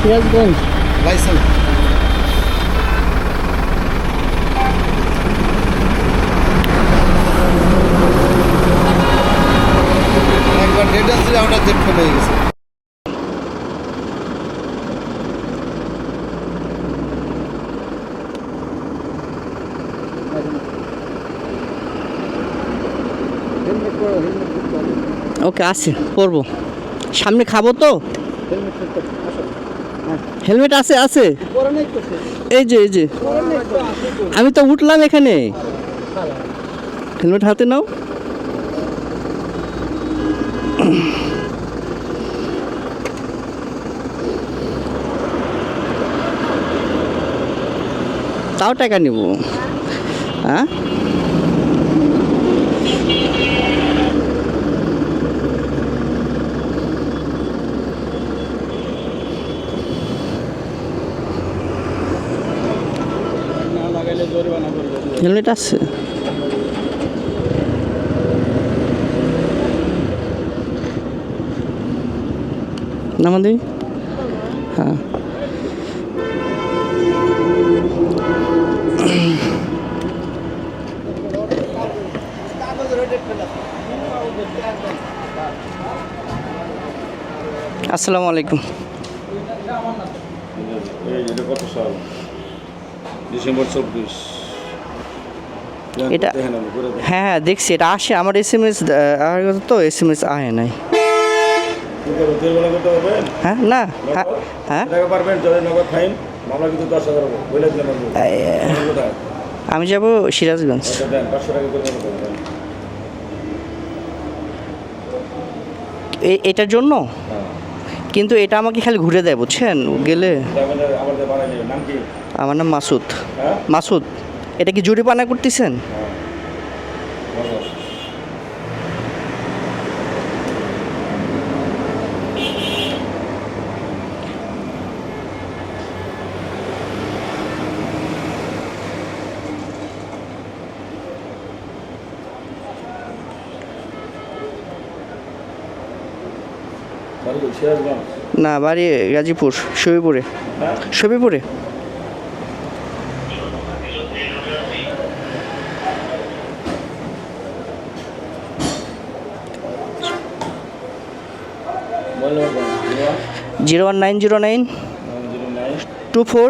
Sirajganj. Licence. একবার date আসছিল ওটা ডেট ফেলে গেছে। ওকে আছে করব সামনে খাব তো? হেলমেট আছে আছে। এই যে এই যে। আমি তো উঠলাম এখানে। হেলমেট হাতে নাও। তাও টাকা নিব। হ্যাঁ না লাগাইলে জরিমানা করবে হেলমেট আছে? নামা দিবি হ্যাঁ। আসসালামু আলাইকুম। ডিসেম্বর চব্বিশ। এটা- আমি হ্যাঁ হ্যাঁ দেখছি এটা আসে আমার এস এম এস তো এস এম এস আহে নাই হ্যাঁ না হ্যাঁ হ্যাঁ। আমি যাব সিরাজগঞ্জ। আচ্ছা এটার জন্য? হ্যাঁ। কিন্তু এটা আমাকে খালি ঘুরে দেয় বুঝছেন? গেলে এটা আমার নাম মাসুদ। হ্যাঁ? মাসুদ। এটা কি জরিপানা করতেছেন? না বাড়ি গাজীপুর শবিপুরে শবিপুরে zero one nine zero nine two four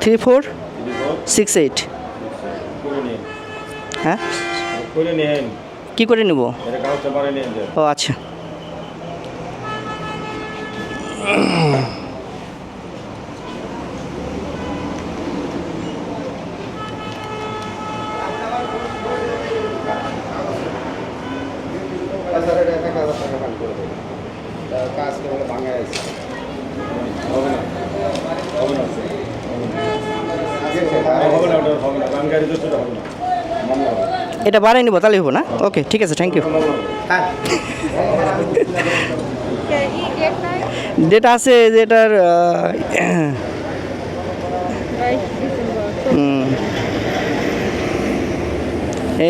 three four six eight. হ্যাঁ? কী করে নেব? ও আচ্ছা স্যার এটা এক হাজার টাকা ফাইন করে দেবো তা কাজ করে ভাঙা আছে হবে না। হবে না। হবে না ওটা হবে না গাড়ি তো হবে না। এটা বাড়াই নেব তাহলে হব না? ওকে ঠিক আছে থ্যাংক ইউ ডেট আছে যেটার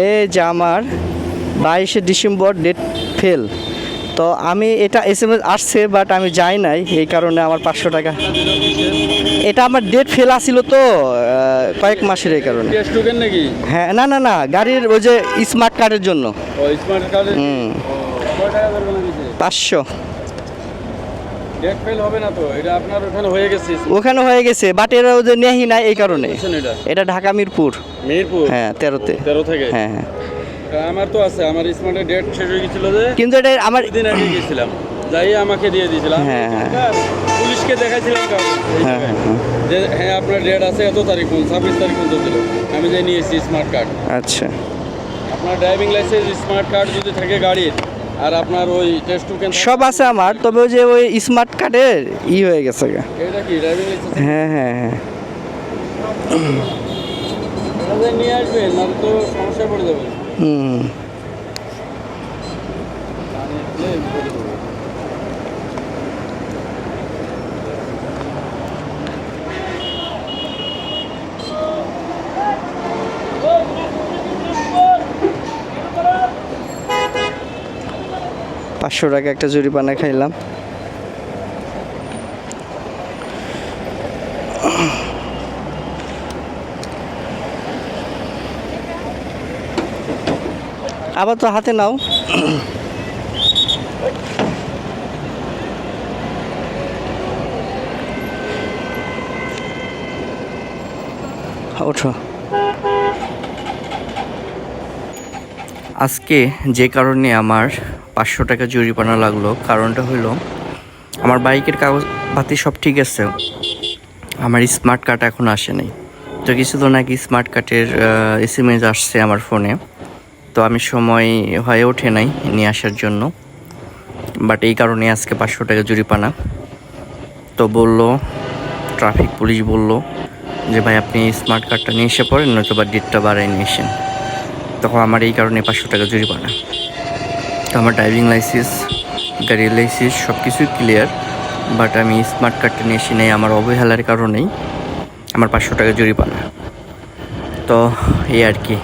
এই যে আমার বাইশে ডিসেম্বর ডেট ফেল। তো আমি এটা এস এম এস আসছে বাট আমি যাই নাই এই কারণে আমার পাঁচশো টাকা। এটা আমার ডেট ফেল আসছিল তো কয়েক মাসের এই কারণে। নাকি? হ্যাঁ না না না গাড়ির ওই যে স্মার্ট কার্ডের জন্য। হুম। পাঁচশো। ডেট ফেল হবে না তো এটা আপনার ওখানে হয়ে গেছে। ওখানে হয়ে গেছে বাট এরা ওদের নেহি নাই এই কারণে। এটা? এটা ঢাকা মিরপুর। মিরপুর? হ্যাঁ তেরোতে। তেরো থেকে? হ্যাঁ হ্যাঁ। আমার তো আছে আমার স্মার্টের ডেট শেষ হয়ে গেছিল যে কিন্তু এটা আমার দিন আগে গেছিলাম যাই আমাকে দিয়ে দিয়েছিলাম হ্যাঁ, হ্যাঁ। পুলিশকে দেখাইছিলাম কাগজ, হ্যাঁ, হ্যাঁ, যে হ্যাঁ আপনার ডেট আছে এত তারিখ কোন ছাব্বিশ তারিখ পর্যন্ত ছিল। আমি যে নিয়েছি স্মার্ট কার্ড আচ্ছা। আপনার ড্রাইভিং লাইসেন্স স্মার্ট কার্ড যদি থাকে গাড়ির আর আপনার ওই টেস্ট সব আছে আমার তবে ওই যে ওই স্মার্ট কার্ডের ই হয়ে গেছে এটা কি ড্রাইভিং লাইসেন্স হ্যাঁ হ্যাঁ হ্যাঁ। নিয়ে আসবেন না তো সমস্যায় পড়ে হুম পাঁচশো টাকা একটা জরিপানা খাইলাম। আবার তো হাতে নাও। ওঠো। আজকে যে কারণে আমার পাঁচশো টাকা জরিমানা লাগল, কারণটা হলো আমার বাইকের কাগজপাতি সব ঠিক আছে। আমার স্মার্ট কার্ড এখন আসেনি তো কিছু তো নাকি স্মার্ট কার্ডের এস এম এস আসছে আমার ফোনে তো আমি সময় হয়ে ওঠে নাই নিয়ে আসার জন্য। বাট এই কারণে আজকে পাঁচশো টাকা জরিমানা। তো বলল ট্রাফিক পুলিশ বলল যে, ভাই, আপনি স্মার্ট কার্ডটা নিয়ে এসে পড়েন নয়তো বা ডেটটা বাড়াই নিয়ে এসেন তখন আমার এই কারণে পাঁচশো টাকা জরিমানা। তো আমার ড্রাইভিং লাইসেন্স গাড়ির লাইসেন্স সব কিছুই ক্লিয়ার বাট আমি স্মার্ট কার্ডটা নিয়ে এসে নেই আমার অবহেলার কারণেই। আমার পাঁচশো টাকা জরিমানা। তো এই আর কি।